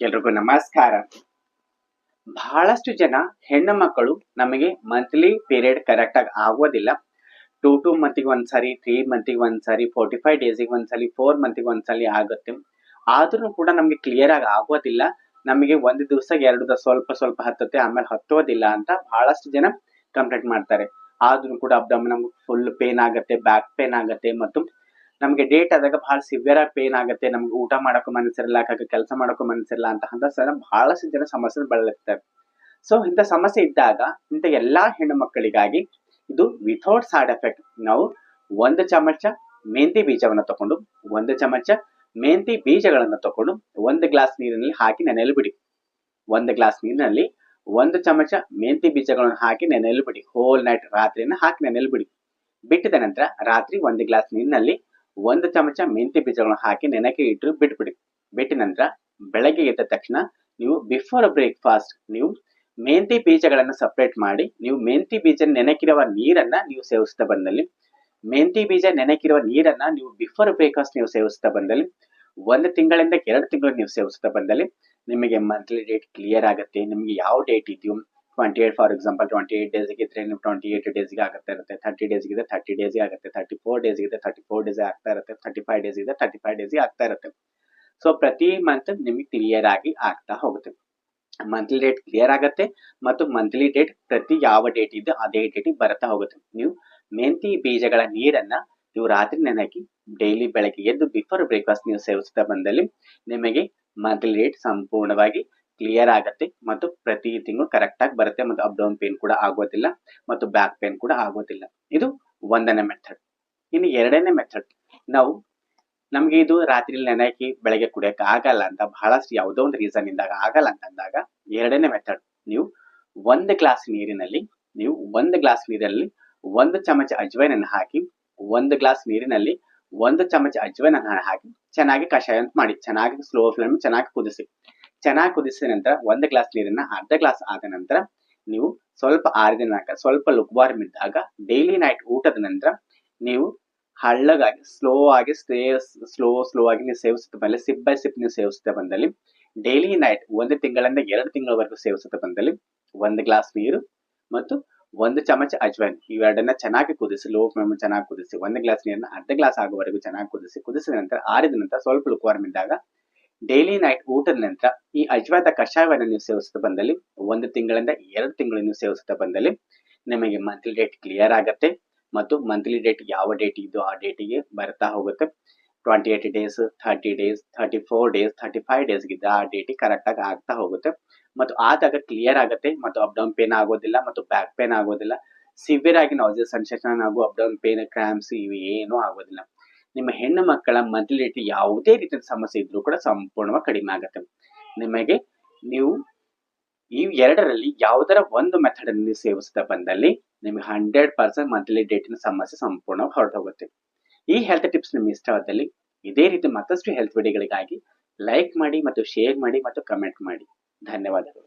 ಎಲ್ರಿಗೂ ನಮಸ್ಕಾರ. ಬಹಳಷ್ಟು ಜನ ಹೆಣ್ಣು ಮಕ್ಕಳು ನಮಗೆ ಮಂತ್ಲಿ ಪೀರಿಯಡ್ ಕರೆಕ್ಟ್ ಆಗಿ ಆಗೋದಿಲ್ಲ. ಟೂ ಟೂ ಮಂತಿಗೆ ಒಂದ್ಸರಿ ತ್ರೀ ಮಂತಿಗೆ ಒಂದ್ಸರಿ ಫೋರ್ಟಿ ಫೈವ್ ಡೇಸಿಗೆ ಒಂದ್ಸಲಿ ಫೋರ್ ಮಂತಿಗೆ ಒಂದ್ಸಲಿ ಆಗುತ್ತೆ. ಆದ್ರೂ ಕೂಡ ನಮಗೆ ಕ್ಲಿಯರ್ ಆಗಿ ಆಗೋದಿಲ್ಲ. ನಮಗೆ ಒಂದು ದಿವಸ ಎರಡು ದಿವಸ ಸ್ವಲ್ಪ ಸ್ವಲ್ಪ ಹತ್ತುತ್ತೆ, ಆಮೇಲೆ ಹತ್ತೋದಿಲ್ಲ ಅಂತ ಬಹಳಷ್ಟು ಜನ ಕಂಪ್ಲೇಂಟ್ ಮಾಡ್ತಾರೆ. ಆದ್ರೂ ಕೂಡ ಅಬ್ಡಮ್ ನಮ್ಗೆ ಫುಲ್ ಪೇನ್ ಆಗುತ್ತೆ ಬ್ಯಾಕ್ ಪೇನ್ ಆಗುತ್ತೆ ಮತ್ತು ನಮಗೆ ಡೇಟ್ ಆದಾಗ ಬಹಳ ಸಿವಿಯರ್ ಆಗಿ ಪೇನ್ ಆಗುತ್ತೆ. ನಮ್ಗೆ ಊಟ ಮಾಡೋಕ್ಕೂ ಮನಸ್ಸಿರಲ್ಲ ಕೆಲಸ ಮಾಡೋಕ್ಕೂ ಮನಸ್ಸಿರಲ್ಲ ಅಂತ ಅಂತ ಸರ್ ಬಹಳಷ್ಟು ಜನ ಸಮಸ್ಯೆ ಬಳಲಿರ್ತಾರೆ ಸೊ ಇಂಥ ಸಮಸ್ಯೆ ಇದ್ದಾಗ ಇಂಥ ಎಲ್ಲಾ ಹೆಣ್ಣು ಮಕ್ಕಳಿಗಾಗಿ ಇದು ವಿಥೌಟ್ ಸೈಡ್ ಎಫೆಕ್ಟ್ ನಾವು ಒಂದು ಚಮಚ ಮೆಂತಿ ಬೀಜವನ್ನು ತಕೊಂಡು, ಒಂದು ಚಮಚ ಮೆಂತಿ ಬೀಜಗಳನ್ನು ತಗೊಂಡು ಒಂದು ಗ್ಲಾಸ್ ನೀರಿನಲ್ಲಿ ಹಾಕಿ ನೆನೆಯಲು ಬಿಡಿ. ಒಂದು ಗ್ಲಾಸ್ ನೀರಿನಲ್ಲಿ ಒಂದು ಚಮಚ ಮೆಂತಿ ಬೀಜಗಳನ್ನು ಹಾಕಿ ನೆನೆಯಲು ಬಿಡಿ. ಹೋಲ್ ನೈಟ್ ರಾತ್ರಿಯನ್ನು ಹಾಕಿ ನೆನೆಯಲು ಬಿಡಿ. ಬಿಟ್ಟಿದ ನಂತರ ರಾತ್ರಿ ಒಂದು ಗ್ಲಾಸ್ ನೀರಿನಲ್ಲಿ ಒಂದು ಚಮಚ ಮೆಂತೆ ಬೀಜಗಳನ್ನು ಹಾಕಿ ನೆನಕೆ ಇಟ್ಟು ಬಿಟ್ಬಿಡಿ. ಬಿಟ್ಟ ನಂತರ ಬೆಳಗ್ಗೆ ಎದ್ದ ತಕ್ಷಣ ನೀವು ಬಿಫೋರ್ ಬ್ರೇಕ್ಫಾಸ್ಟ್ ನೀವು ಮೆಂತಿ ಬೀಜಗಳನ್ನು ಸಪ್ರೇಟ್ ಮಾಡಿ, ನೀವು ಮೆಂತಿ ಬೀಜ ನೆನಕಿರುವ ನೀರನ್ನ ನೀವು ಸೇವಿಸ್ತಾ ಬಂದಲ್ಲಿ ಮೆಂತಿ ಬೀಜ ನೆನಕಿರುವ ನೀರನ್ನ ನೀವು ಬಿಫೋರ್ ಬ್ರೇಕ್ಫಾಸ್ಟ್ ನೀವು ಸೇವಿಸ್ತಾ ಬಂದಲ್ಲಿ, ಒಂದು ತಿಂಗಳಿಂದ ಎರಡು ತಿಂಗಳು ನೀವು ಸೇವಿಸ್ತಾ ಬಂದಲ್ಲಿ ನಿಮಗೆ ಮಂತ್ಲಿ ಡೇಟ್ ಕ್ಲಿಯರ್ ಆಗುತ್ತೆ, ನಿಮಗೆ ಯಾವ ಡೇಟ್ ಇದೆಯೋ twenty eight for example twenty eight days ಇದ್ರೆ ನೀವು ಟ್ವೆಂಟಿ ಏಟ್ ಡೇಸ್ಗೆ ಆಗುತ್ತೆ, ಇರುತ್ತೆ. ತರ್ಟಿ ಡೇಸ್ ಇದೆ ಥರ್ಟಿ ಡೇಸ್ಗೆ ಆಗುತ್ತೆ. ತರ್ಟಿ ಫೋರ್ ಡೇಸ್ ಇದೆ ತರ್ಟಿ ಫೋರ್ ಡೇಸ್ ಆಗ್ತಾ ಇರುತ್ತೆ. ತರ್ಟಿ ಫೈವ್ ಡೇಸ್ ಇದೆ ತರ್ಟಿ ಫೈವ್ ಡೇಸ್ಗೆ ಆಗ್ತಾ ಇರುತ್ತೆ. ಸೊ ಪ್ರತಿ ಮಂತ್ ನಿಮಗೆ ಕ್ಲಿಯರ್ ಆಗಿ ಆಗ್ತಾ ಹೋಗುತ್ತೆ. ಮಂತ್ಲಿ ಡೇಟ್ ಕ್ಲಿಯರ್ ಆಗುತ್ತೆ ಮತ್ತು ಮಂತ್ಲಿ ಡೇಟ್ ಪ್ರತಿ ಯಾವ ಡೇಟ್ ಇದೆ ಅದೇ ಡೇಟಿಗೆ ಬರ್ತಾ ಹೋಗುತ್ತೆ. ನೀವು ಮೆಂತಿ ಬೀಜಗಳ ನೀರನ್ನ ನೀವು ರಾತ್ರಿ ನೆನಕಿ ಡೈಲಿ ಬೆಳಗ್ಗೆ ಎದ್ದು ಬಿಫೋರ್ ಬ್ರೇಕ್ಫಾಸ್ಟ್ ನೀವು ಸೇವಿಸ್ತಾ ಬಂದಲ್ಲಿ ನಿಮಗೆ ಮಂತ್ಲಿ ಡೇಟ್ ಸಂಪೂರ್ಣವಾಗಿ ಕ್ಲಿಯರ್ ಆಗುತ್ತೆ ಮತ್ತು ಪ್ರತಿ ತಿಂಗಳು ಕರೆಕ್ಟಾಗಿ ಬರುತ್ತೆ ಮತ್ತು ಅಪ್ ಡೌನ್ ಪೇನ್ ಕೂಡ ಆಗೋದಿಲ್ಲ ಮತ್ತು ಬ್ಯಾಕ್ ಪೇನ್ ಕೂಡ ಆಗೋದಿಲ್ಲ. ಇದು ಒಂದನೇ ಮೆಥಡ್ ಇನ್ನು ಎರಡನೇ ಮೆಥಡ್ ನಾವು ನಮ್ಗೆ ಇದು ರಾತ್ರಿ ನೆನಕಿ ಬೆಳಗ್ಗೆ ಕುಡಿಯಕ್ಕೆ ಆಗಲ್ಲ ಅಂತ ಬಹಳಷ್ಟು ಯಾವುದೋ ಒಂದು ರೀಸನ್ ಇಂದಾಗ ಆಗಲ್ಲ ಅಂತ ಅಂದಾಗ ಎರಡನೇ ಮೆಥಡ್ ನೀವು ಒಂದು ಗ್ಲಾಸ್ ನೀರಿನಲ್ಲಿ, ನೀವು ಒಂದು ಗ್ಲಾಸ್ ನೀರಲ್ಲಿ ಒಂದು ಚಮಚ ಅಜ್ವೈನನ್ನು ಹಾಕಿ, ಒಂದು ಗ್ಲಾಸ್ ನೀರಿನಲ್ಲಿ ಒಂದು ಚಮಚ ಅಜ್ವೈನನ್ನು ಹಾಕಿ ಚೆನ್ನಾಗಿ ಕಷಾಯ ಅಂತ ಮಾಡಿ, ಚೆನ್ನಾಗಿ ಸ್ಲೋ ಫ್ಲೇಮ್ ಚೆನ್ನಾಗಿ ಕುದಿಸಿ. ಚೆನ್ನಾಗಿ ಕುದಿಸಿದ ನಂತರ ಒಂದು ಗ್ಲಾಸ್ ನೀರನ್ನ ಅರ್ಧ ಗ್ಲಾಸ್ ಆದ ನಂತರ ನೀವು ಸ್ವಲ್ಪ ಆರಿದ ನಂತರ, ಸ್ವಲ್ಪ ಲುಕ್ವಾರ್ಮ್ ಇದ್ದಾಗ ಡೈಲಿ ನೈಟ್ ಊಟದ ನಂತರ ನೀವು ಹಳ್ಳಗಾಗಿ ಸ್ಲೋ ಆಗಿ ಸ್ಟೇ ಸ್ಲೋ ಸ್ಲೋ ಆಗಿ ನೀವು ಸೇವಿಸುತ್ತಾ ಬಂದಲ್ಲಿ ಸಿಪ್ ಬೈ ಸಿಪ್ ನೀವು ಸೇವಿಸುತ್ತಾ ಬಂದಲ್ಲಿ ಡೈಲಿ ನೈಟ್ ಒಂದು ತಿಂಗಳಿಂದ ಎರಡು ತಿಂಗಳವರೆಗೂ ಸೇವಿಸುತ್ತಾ ಬಂದಲ್ಲಿ ಒಂದು ಗ್ಲಾಸ್ ನೀರು ಮತ್ತು ಒಂದು ಚಮಚ ಅಜ್ವೈನ್, ಇವೆರಡನ್ನ ಚೆನ್ನಾಗಿ ಕುದಿಸಿ ಲೋ ಫ್ಲೇಮ್ ಚೆನ್ನಾಗಿ ಕುದಿಸಿ, ಒಂದು ಗ್ಲಾಸ್ ನೀರನ್ನ ಅರ್ಧ ಗ್ಲಾಸ್ ಆಗುವವರೆಗೂ ಚೆನ್ನಾಗಿ ಕುದಿಸಿ, ಕುದಿಸಿದ ನಂತರ, ಆರಿದ ನಂತರ ಸ್ವಲ್ಪ ಲುಕ್ವಾರ್ಮ್ ಇದ್ದಾಗ ಡೈಲಿ ನೈಟ್ ಊಟದ ನಂತರ ಈ ಅಜ್ವಾದ ಕಷಾಯವನ್ನು ನೀವು ಸೇವಿಸ್ತಾ ಬಂದಲ್ಲಿ, ಒಂದು ತಿಂಗಳಿಂದ ಎರಡು ತಿಂಗಳು ನೀವು ಸೇವಿಸುತ್ತಾ ಬಂದಲ್ಲಿ ನಿಮಗೆ ಮಂತ್ಲಿ ಡೇಟ್ ಕ್ಲಿಯರ್ ಆಗುತ್ತೆ. ಮತ್ತು ಮಂತ್ಲಿ ಡೇಟ್ ಯಾವ ಡೇಟ್ ಇದ್ದು ಆ ಡೇಟಿಗೆ ಬರ್ತಾ ಹೋಗುತ್ತೆ. Twenty eight days thirty days thirty four days thirty five ಡೇಸ್ಗಿದ್ದ ಆ ಡೇಟಿಗೆ ಕರೆಕ್ಟಾಗಿ ಆಗ್ತಾ ಹೋಗುತ್ತೆ. ಮತ್ತು ಆದಾಗ ಕ್ಲಿಯರ್ ಆಗುತ್ತೆ. ಮತ್ತು ಅಪ್ ಡೌನ್ ಪೇನ್ ಆಗೋದಿಲ್ಲ, ಮತ್ತು ಬ್ಯಾಕ್ ಪೇನ್ ಆಗೋದಿಲ್ಲ. ಸಿವಿಯರ್ ಆಗಿ ನಾವು ಸೆನ್ಸೇಷನ್ ಆಗು ಅಪ್ ಡೌನ್ ಪೇನ್ ಕ್ರಾಂಪ್ಸ್ ಇವು ಏನೂ ಆಗೋದಿಲ್ಲ. ನಿಮ್ಮ ಹೆಣ್ಣು ಮಕ್ಕಳ ಮಂತ್ಲಿ ಡೇಟ್ ಯಾವುದೇ ರೀತಿಯ ಸಮಸ್ಯೆ ಇದ್ರೂ ಕೂಡ ಸಂಪೂರ್ಣವಾಗಿ ಕಡಿಮೆ ಆಗುತ್ತೆ. ನಿಮಗೆ ನೀವು ಈ ಎರಡರಲ್ಲಿ ಯಾವುದರ ಒಂದು ಮೆಥಡ್ ಅನ್ನು ನೀವು ಸೇವಿಸ್ತಾ ಬಂದಲ್ಲಿ ನಿಮಗೆ ಹಂಡ್ರೆಡ್ ಪರ್ಸೆಂಟ್ ಮಂತ್ಲಿ ಡೇಟಿನ ಸಮಸ್ಯೆ ಸಂಪೂರ್ಣವಾಗಿ ಹೊರಟೋಗುತ್ತೆ. ಈ ಹೆಲ್ತ್ ಟಿಪ್ಸ್ ನಿಮ್ಗೆ ಇಷ್ಟವಾದಲ್ಲಿ ಇದೇ ರೀತಿ ಮತ್ತಷ್ಟು ಹೆಲ್ತ್ ವಿಡಿಯೋಗಳಿಗಾಗಿ ಲೈಕ್ ಮಾಡಿ ಮತ್ತು ಶೇರ್ ಮಾಡಿ ಮತ್ತು ಕಮೆಂಟ್ ಮಾಡಿ. ಧನ್ಯವಾದಗಳು.